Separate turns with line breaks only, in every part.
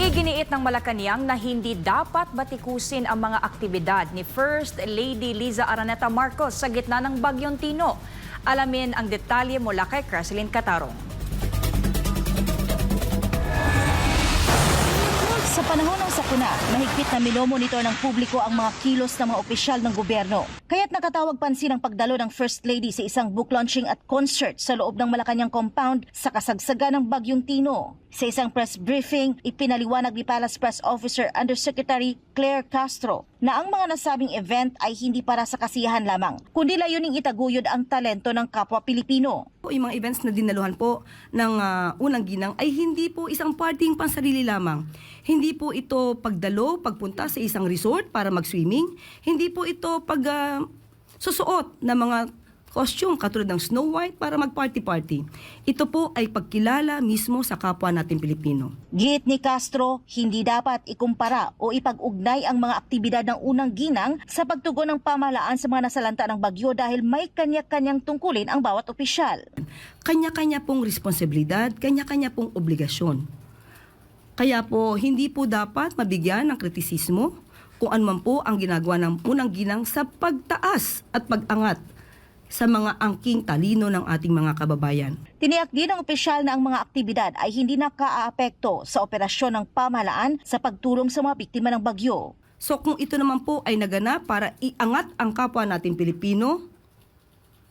Iginiit ng Malacanang na hindi dapat batikusin ang mga aktibidad ni First Lady Liza Araneta Marcos sa gitna ng Bagyong Tino. Alamin ang detalye mula kay Creslin Catarong.
Panahon ng sakuna, mahigpit na minomonitor ng publiko ang mga kilos ng mga opisyal ng gobyerno. Kaya't nakatawag pansin ang pagdalo ng First Lady sa isang book launching at concert sa loob ng Malacanang compound sa kasagsagan ng Bagyong Tino. Sa isang press briefing, ipinaliwanag ni Palace Press Officer Undersecretary Claire Castro na ang mga nasabing event ay hindi para sa kasiyahan lamang, kundi layuning itaguyod ang talento ng kapwa Pilipino.
Yung mga events na dinaluhan po ng ah, unang ginang ay hindi po isang parting pansarili lamang. Hindi po ito pagdalo, pagpunta sa isang resort para mag-swimming. Hindi po ito pag ah, susuot ng mga costume katulad ng Snow White para mag-party-party. Ito po ay pagkilala mismo sa kapwa natin Pilipino.
Giit ni Castro, hindi dapat ikumpara o ipag-ugnay ang mga aktibidad ng unang ginang sa pagtugon ng pamahalaan sa mga nasalanta ng bagyo dahil may kanya-kanyang tungkulin ang bawat opisyal.
Kanya-kanya pong responsibilidad, kanya-kanya pong obligasyon. Kaya po, hindi po dapat mabigyan ng kritisismo kung ano man po ang ginagawa ng unang ginang sa pagtaas at pag-angat sa mga angking talino ng ating mga kababayan.
Tiniyak din ng opisyal na ang mga aktibidad ay hindi nakaaapekto sa operasyon ng pamahalaan sa pagtulong sa mga biktima ng bagyo.
So kung ito naman po ay naganap para iangat ang kapwa natin Pilipino,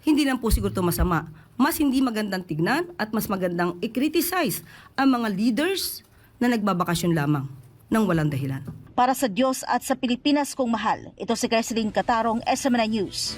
hindi lang po siguro ito masama. Mas hindi magandang tignan at mas magandang i-criticize ang mga leaders na nagbabakasyon lamang ng walang dahilan.
Para sa Diyos at sa Pilipinas kong mahal, ito si Creslin Catarong, SMNI News.